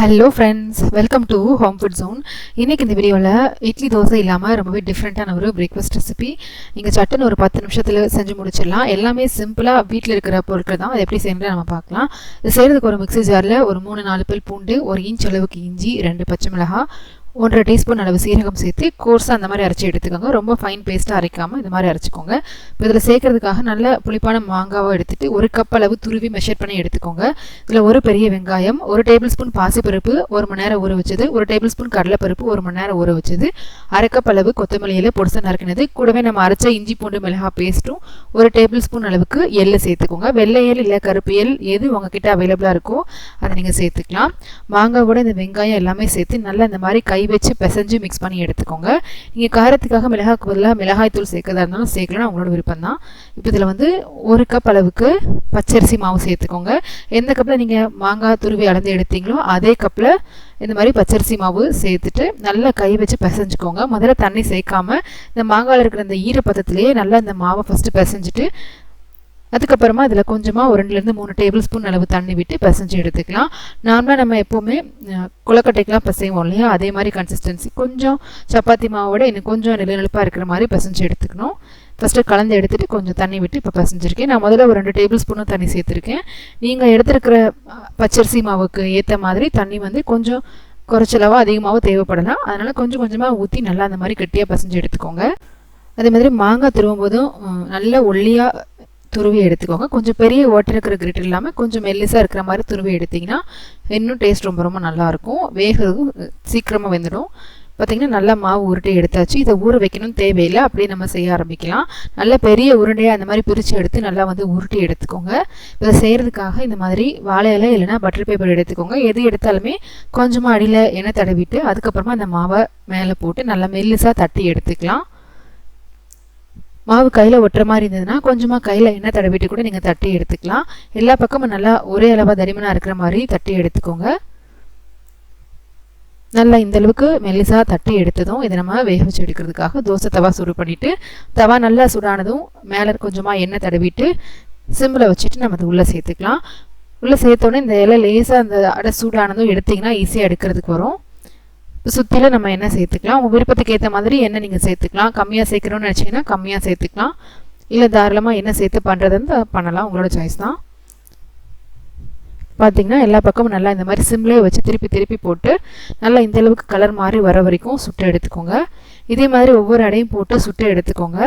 Hello friends welcome to home food zone இன்றைக்கி இந்த வீடியோவில் இட்லி தோசை இல்லாமல் ரொம்பவே டிஃப்ரெண்ட்டான ஒரு பிரேக்ஃபாஸ்ட் ரெசிபி நீங்கள் சட்டுன்னு ஒரு பத்து நிமிஷத்தில் செஞ்சு முடிச்சிடலாம். எல்லாமே சிம்பிளாக வீட்டில் இருக்கிற பொருட்கள் தான். அதை எப்படி செய்யறது நம்ம பார்க்கலாம். இது செய்கிறதுக்கு ஒரு மிக்ஸி ஜாரில் ஒரு மூணு நாலு பல் பூண்டு ஒரு இன்ச் அளவுக்கு இஞ்சி ரெண்டு பச்சை மிளகாய் ஒன்றரை டீஸ்பூன் அளவு சீரகம் சேர்த்து கோர்ஸாக அந்த மாதிரி அரைச்சி எடுத்துக்கோங்க. ரொம்ப ஃபைன் பேஸ்ட்டாக அரைக்காமல் இந்த மாதிரி அரைச்சிக்கோங்க. இப்போ இதில் சேர்க்கறதுக்காக நல்ல புளிப்பான மாங்காவை எடுத்துகிட்டு ஒரு கப் அளவு துருவி மெஷர் பண்ணி எடுத்துக்கோங்க. இதில் ஒரு பெரிய வெங்காயம் ஒரு டேபிள் ஸ்பூன் பாசிப்பருப்பு ஒரு மணி நேரம் ஊற வச்சது ஒரு டேபிள் ஸ்பூன் கடலைப்பருப்பு ஒரு மணி நேரம் ஊற வச்சது அரை கப் அளவு கொத்தமல்லி இலை பொடிசா நறுக்கினது கூடவே நம்ம அரைச்ச இஞ்சி பூண்டு மிளகாய் பேஸ்ட்டும் ஒரு டேபிள் ஸ்பூன் அளவுக்கு எள்ளு சேர்த்துக்கோங்க. வெள்ளை எல் இல்லை கருப்பு எல் எது உங்ககிட்ட அவைலபிளாக இருக்கோ அதை நீங்கள் சேர்த்துக்கலாம். மாங்காய் கூட இந்த வெங்காயம் எல்லாமே சேர்த்து நல்லா இந்த மாதிரி கை கை வச்சு பிசைஞ்சு மிக்ஸ் பண்ணி எடுத்துக்கோங்க. நீங்கள் காரத்துக்காக மிளகாய்க்கு பதிலாக மிளகாய் தூள் சேர்க்கறதா இருந்தாலும் சேர்க்கலாம். உங்களோட விருப்பம் தான். இப்போ இதில் வந்து ஒரு கப் அளவுக்கு பச்சரிசி மாவு சேர்த்துக்கோங்க. எந்த கப்பில் நீங்கள் மாங்காய் துருவி அளந்து எடுத்தீங்களோ அதே கப்பில் இந்த மாதிரி பச்சரிசி மாவு சேர்த்துட்டு நல்லா கை வச்சு பிசைஞ்சுக்கோங்க. முதல்ல தண்ணி சேர்க்காம இந்த மாங்காயில் இருக்கிற இந்த ஈரப்பதத்திலேயே நல்லா இந்த மாவை ஃபஸ்ட்டு பிசைஞ்சிட்டு அதுக்கப்புறமா இதில் கொஞ்சமாக ஒரு ரெண்டுலேருந்து மூணு டேபிள் ஸ்பூன் அளவு தண்ணி விட்டு பிசைஞ்சு எடுத்துக்கலாம். நார்மலாக நம்ம எப்போவுமே குளக்கட்டைக்கெலாம் பிசைவோம் இல்லையா? அதே மாதிரி கன்சிஸ்டன்சி கொஞ்சம் சப்பாத்தி மாவோட இன்னும் கொஞ்சம் நிலநிலப்பாக இருக்கிற மாதிரி பிசைஞ்சு எடுத்துக்கணும். ஃபஸ்ட்டு கலந்து எடுத்துகிட்டு கொஞ்சம் தண்ணி விட்டு இப்போ பசஞ்சிருக்கேன். நான் முதல்ல ஒரு ரெண்டு டேபிள் ஸ்பூனும் தண்ணி சேர்த்துருக்கேன். நீங்கள் எடுத்துருக்கிற பச்சரிசி மாவுக்கு ஏற்ற மாதிரி தண்ணி வந்து கொஞ்சம் குறைச்சளவோ அதிகமாகவோ தேவைப்படலாம். அதனால் கொஞ்சம் கொஞ்சமாக ஊற்றி நல்லா அந்த மாதிரி கட்டியாக பசஞ்சு எடுத்துக்கோங்க. அதே மாதிரி மாங்காய் திருவும் போதும். நல்ல ஒல்லியாக துருவி எடுத்துக்கோங்க. கொஞ்சம் பெரிய ஓட்டை இருக்கிற கிரிட் இல்லாமல் கொஞ்சம் மெல்லிசாக இருக்கிற மாதிரி துருவி எடுத்திங்கன்னா இன்னும் டேஸ்ட் ரொம்ப ரொம்ப நல்லாயிருக்கும் வேகிறதும் சீக்கிரமாக வெந்துடும். பார்த்திங்கன்னா நல்லா மாவு உருட்டை எடுத்தாச்சு. இதை ஊற வைக்கணும் தேவையில்லை. அப்படியே நம்ம செய்ய ஆரம்பிக்கலாம். நல்ல பெரிய உருண்டையாக அந்த மாதிரி பிரித்து எடுத்து நல்லா வந்து உருட்டி எடுத்துக்கோங்க. இதை செய்கிறதுக்காக இந்த மாதிரி வாழை இலை இல்லைனா பட்டர் பேப்பர் எடுத்துக்கோங்க. எது எடுத்தாலுமே கொஞ்சமாக அடியில் எண்ணெய் தடவிட்டு அதுக்கப்புறமா அந்த மாவை மேலே போட்டு நல்லா மெல்லிசாக தட்டி எடுத்துக்கலாம். மாவு கையில் ஒட்டுற மாதிரி இருந்ததுன்னா கொஞ்சமாக கையில் எண்ணெய் தடவிட்டு கூட நீங்கள் தட்டி எடுத்துக்கலாம். எல்லா பக்கமும் நல்லா ஒரே அளவாக தடிமனாக இருக்கிற மாதிரி தட்டி எடுத்துக்கோங்க. நல்லா இந்த அளவுக்கு மெல்லிசாக தட்டி எடுத்ததும் இதை நம்ம வேக வச்சு எடுக்கிறதுக்காக தோசை தவா சுடு பண்ணிவிட்டு தவா நல்லா சூடானதும் மேலே கொஞ்சமாக எண்ணெய் தடவிட்டு சிம்பில் வச்சுட்டு நம்ம அதை உள்ளே சேர்த்துக்கலாம். உள்ளே சேர்த்தோடனே இந்த இலை லேசாக அந்த அடை சூடானதும் எடுத்திங்கன்னா ஈஸியாக எடுக்கிறதுக்கு வரும். சுற்றிலும் நம்ம என்ன சேர்த்துக்கலாம்? உங்கள் விருப்பத்துக்கு ஏற்ற மாதிரி என்ன நீங்கள் சேர்த்துக்கலாம்? கம்மியாக சேர்க்கணும்னு நினச்சிங்கன்னா கம்மியாக சேர்த்துக்கலாம். இல்லை தாராளமாக என்ன சேர்த்து பண்ணுறதுன்னு பண்ணலாம். உங்களோட சாய்ஸ் தான். பார்த்திங்கன்னா எல்லா பக்கமும் நல்லா இந்த மாதிரி சிம்லேயே வச்சு திருப்பி திருப்பி போட்டு நல்லா இந்த அளவுக்கு கலர் மாதிரி வர வரைக்கும் சுட்டு எடுத்துக்கோங்க. இதே மாதிரி ஒவ்வொரு அடையும் போட்டு சுட்டு எடுத்துக்கோங்க.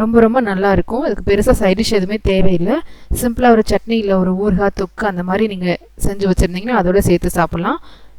ரொம்ப ரொம்ப நல்லாயிருக்கும் இதுக்கு பெருசாக சைடிஷ் எதுவுமே தேவையில்லை. சிம்பிளாக ஒரு சட்னி இல்லை ஒரு ஊறுகாய் தொக்கு அந்த மாதிரி நீங்கள் செஞ்சு வச்சுருந்தீங்கன்னா அதோட சேர்த்து சாப்பிட்லாம்.